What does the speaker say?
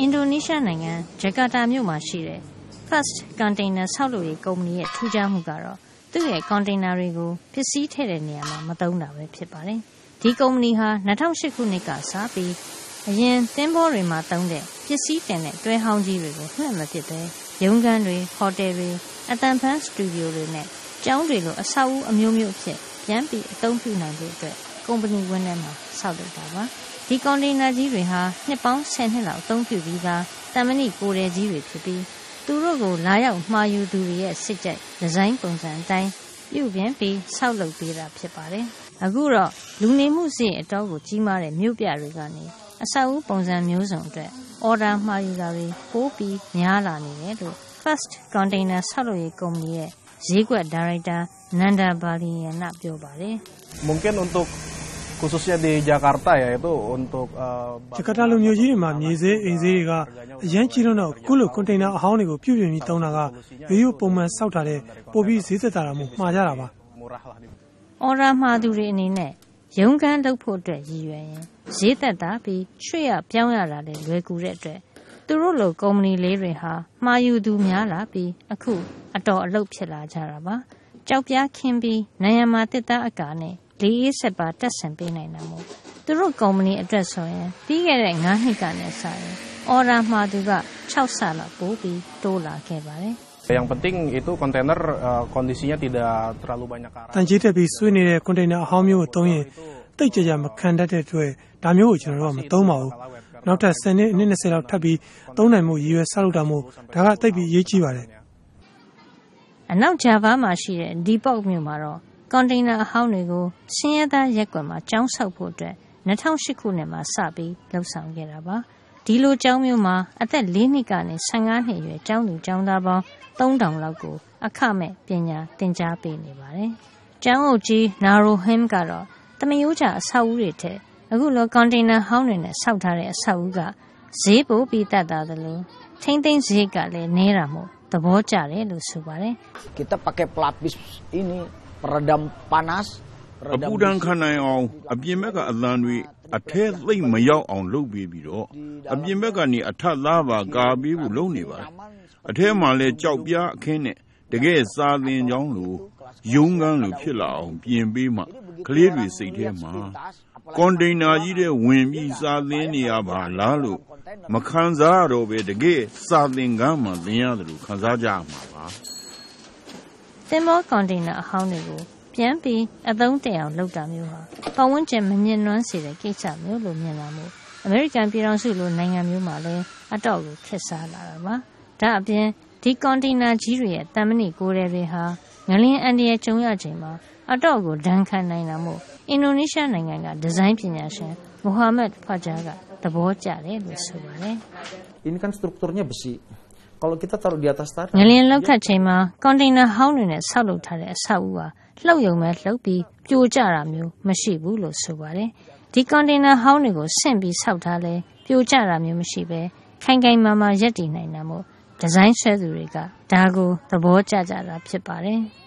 အင်ဒိုနီးရှားနိုင်ငံဂျကာတာမြို့မှာရှိတဲ့ Fast Container ဆောက်လုပ်ရေးကုမ္ပဏီရဲ့ထူးခြားမှုကတော့သူ့ရဲ့ကွန်တိန်နာတွေကိုပစ္စည်းထည့်တဲ့နေရာမှာမသုံးတာပဲဖြစ်ပါတယ်။ဒီကုမ္ပဏီဟာ2008ခုနှစ်ကစပြီးအရင်သင်္ဘောတွေမှာသုံးတဲ့ပစ္စည်းတင်တဲ့တွဲဟောင်းကြီးတွေကိုမှတ်မပစ်ပဲရုံးခန်းတွေဟိုတယ်တွေအတန်ဖန်စတူဒီယိုတွေနဲ့ကျောင်းတွေလိုအဆောက်အဦအမျိုးမျိုးအဖြစ်ပြန်ပြီးအသုံးပြုနိုင်ဖို့အတွက်ကုမ္ပဏီဝန်ထမ်းမှာဆောက်လုပ်တာပါ ဒီကွန်တိန်နာကြီးတွေဟာနှစ်ပေါင်း10နှစ်လောက်အသုံးပြုပြီးသားတမဏိကိုယ်တယ်ကြီးတွေဖြစ်ပြီးသူတို့ကိုလာရောက်မှာယူသူတွေရဲ့စစ်ကြိုက်ဒီဇိုင်းပုံစံအတိုင်းပြုပြင်ပြီးဆောက်လုပ်ပေးတာဖြစ်ပါတယ်အခုတော့လူနေမှုစိအတော်ကိုကြီးမားတဲ့မြို့ပြတွေကနေအဆောက်အဦပုံစံမျိုးစုံအတွက်အော်ဒါမှာယူတာတွေပိုးပြီးများလာနေတယ်လို့ First Container ဆောက်လုပ်ရေးကုမ္ပဏီရဲ့ဈေးကွက်ဒါရိုက်တာနန္ဒာဘာလီယန်ကပြောပါတယ် Mungkin untuk khususnya di Jakarta ya itu untuk ဂျကာတာလိုမျိုးကြီးတွေမှာမြေဈေးအိမ်ဈေးတွေကအရန်ကြီးတော့အခုလိုကွန်တိန်နာအဟောင်းတွေကိုပြုပြင်ပြီးတောင်းတာကရိုးရိုးပုံမှန်စောက်ထားတဲ့ပို့ပြီးဈေးသက်သာတာမျိုးမှားကြတာပါ murah lah di အော်ဒါမှာသူတွေအနေနဲ့ရုံးခန်းလုပ်ဖို့အတွက်ရည်ရွယ်ရင်ဈေးသက်သာပြီးရွှေ့ရပြောင်းရတာလည်းလွယ်ကူတဲ့အတွက်သူတို့လိုကုမ္ပဏီလေးတွေဟာမှာယူသူများလာပြီးအခုအတော်အလုပ်ဖြစ်လာကြတာပါကြောက်ပြားခင်းပြီးနိုင်ရမှာတစ်သားအကာနဲ့ လေးအေးဆက်ပါတက်ဆင်ပေးနိုင်တာမို့သူတို့ကုမ္ပဏီအတွက်ဆိုရင်ပြီးခဲ့တဲ့9နှစ်ကနဲ့စာရင်အော်ဒါမှာသူက6ဆလောက်ပိုးပြီးတိုးလာခဲ့ပါတယ် Yang penting itu kontainer eh, kondisinya tidak terlalu banyak တ karat. န်ကြီးတက်ပြီးဆွေးနေတဲ့ကွန်တိန်နာအဟောင်းမျိုးကိုသုံးရင်တိတ်ကြကြမခံတတ်တဲ့အတွက်ဒါမျိုးကိုကျွန်တော်တို့ကမသုံးပါဘူးနောက်ထပ်10နှစ်အနည်း20လောက်ထပ်ပြီးသုံးနိုင်မှုရည်ရွယ်ဆောက်လုပ်တာမို့ဒါကတိတ်ပြီးအရေးကြီးပါတယ်အနောက်ဂျာဗာမှာရှိတဲ့ဒီပေါက်မြို့မှာတော့ ကွန်တိန်နာအဟောင်းတွေကိုဆင်းရဲသားရက်ကွက်မှာကျောင်းဆောက်ဖို့အတွက်2008ခုနှစ်မှာစပြီးလှုပ်ဆောင်ခဲ့တာပါဒီလိုကျောင်းမျိုးမှာအသက်၄နှစ်ကနေ15နှစ်အရွယ်ကျောင်းသူကျောင်းသားပေါင်း3000လောက်ကို အခမဲ့ပညာသင်ကြားပေးနေပါတယ်ကျောင်းအုပ်ကြီးနာရိုဟမ်ကတော့တမယိုးကြအဆောက်အဦတွေထက်အခုလိုကွန်တိန်နာဟောင်းတွေနဲ့ဆောက်ထားတဲ့အဆောက်အဦကဈေးပိုပြီးတတ်တာသလိုထိမ့်သိမ်းဈေးကလည်းနည်းတာမို့သဘောကျတယ်လို့ဆိုပါတယ် kita pakai pelapis ini peredam panas အ peredam ပူဒဏ်ခံနိုင်အောင်အပြင်ဘက်ကအလံတွေအထဲသိမ့်မရောက်အောင်လုပ်ပေးပြီးတော့အပြင်ဘက်ကနေအထက်သားပါကာပေးဖို့လုပ်နေပါတယ်အထဲမှာလဲကြောက်ပြားအခင်းနဲ့တကယ်စာသင်ကျောင်းလိုယုံကန်းလိုဖြစ်လာအောင်ပြင်ပေးမှကလေးတွေစိတ်ထဲမှာကွန်တိန်နာကြီးတဲ့ဝင်ပြီးစာသင်နေရပါလားလို့မခံစားရတော့ပဲတကယ်စာသင်ကန်းမှသင်ရတယ်လို့ခံစားကြရမှာပါသ င်္ဘောကွန်တိန်နာအဟောင်းတွေကိုပြန်ပြီးအသုံးတည့်အောင်လုပ်တာမျိုးဟာပတ်ဝန်းကျင်မမြင့်နွမ်းစေတဲ့ကိစ္စမျိုးလို့မြင်လာမှုအမေရိကန်ပြည်ထောင်စုလိုနိုင်ငံမျိုးမှာလည်းအတော့ကိုခက်စားလာတာပါဒါအပြင်ဒီကွန်တိန်နာကြီးတွေရဲ့တမဏိကိုယ်တွေတွေဟာငလင်းအန်ဒီရဲ့ကျုံရချိန်မှာအတော့ကိုဒဏ်ခံနိုင်တာမို့အင်ဒိုနီးရှားနိုင်ငံကဒီဇိုင်းပညာရှင်မိုဟာမက်ဖာဂျာကသဘောကျတယ်လို့ဆိုပါတယ် ini kan strukturnya besi kalau kita taruh di atas tanah ငလျင်လောက်ခတ်ချိန်မှာကွန်တိန်နာဟောင်းတွေနဲ့ဆောက်လုပ်ထားတဲ့အဆောက်အဦဟာလှုပ်ယုံမဲ့လှုပ်ပြီးပြိုကျတာမျိုးမရှိဘူးလို့ဆိုပါတယ်။ဒီကွန်တိန်နာဟောင်းတွေကိုဆင့်ပြီးဆောက်ထားလဲပြိုကျတာမျိုးမရှိပဲခိုင်ခိုင်မာမာရပ်တည်နိုင်တာမို့ဒီဇိုင်းဆွဲသူတွေကဒါကိုသဘောကျကြတာဖြစ်ပါတယ်။